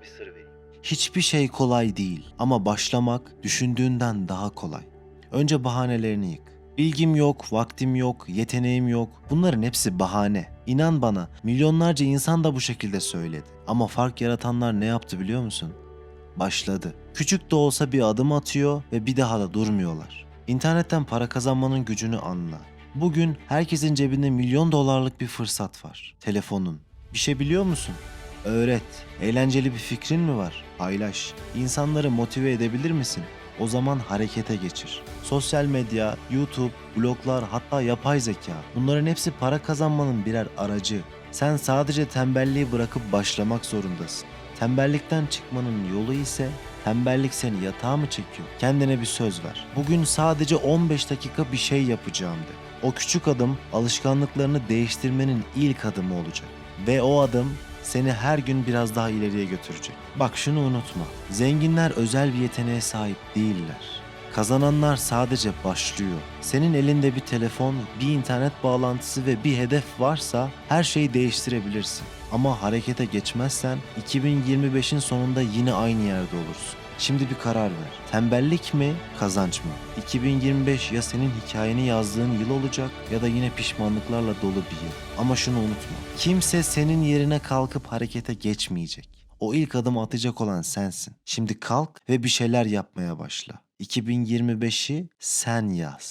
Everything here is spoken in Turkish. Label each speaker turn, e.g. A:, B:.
A: bir sır vereyim.
B: Hiçbir şey kolay değil ama başlamak düşündüğünden daha kolay. Önce bahanelerini yık. Bilgim yok, vaktim yok, yeteneğim yok. Bunların hepsi bahane. İnan bana, milyonlarca insan da bu şekilde söyledi. Ama fark yaratanlar ne yaptı biliyor musun? Başladı. Küçük de olsa bir adım atıyor ve bir daha da durmuyorlar. İnternetten para kazanmanın gücünü anla. Bugün herkesin cebinde milyon dolarlık bir fırsat var. Telefonun. Bir şey biliyor musun? Öğret. Eğlenceli bir fikrin mi var? Paylaş. İnsanları motive edebilir misin? O zaman harekete geçir. Sosyal medya, YouTube, bloglar hatta yapay zeka bunların hepsi para kazanmanın birer aracı. Sen sadece tembelliği bırakıp başlamak zorundasın. Tembellikten çıkmanın yolu ise tembellik seni yatağa mı çekiyor? Kendine bir söz ver. Bugün sadece 15 dakika bir şey yapacağım de. O küçük adım alışkanlıklarını değiştirmenin ilk adımı olacak. Ve o adım seni her gün biraz daha ileriye götürecek. Bak şunu unutma. Zenginler özel bir yeteneğe sahip değiller. Kazananlar sadece başlıyor. Senin elinde bir telefon, bir internet bağlantısı ve bir hedef varsa her şeyi değiştirebilirsin. Ama harekete geçmezsen 2025'in sonunda yine aynı yerde olursun. Şimdi bir karar ver. Tembellik mi, kazanç mı? 2025 ya senin hikayeni yazdığın yıl olacak ya da yine pişmanlıklarla dolu bir yıl. Ama şunu unutma. Kimse senin yerine kalkıp harekete geçmeyecek. O ilk adımı atacak olan sensin. Şimdi kalk ve bir şeyler yapmaya başla. 2025'i sen yaz.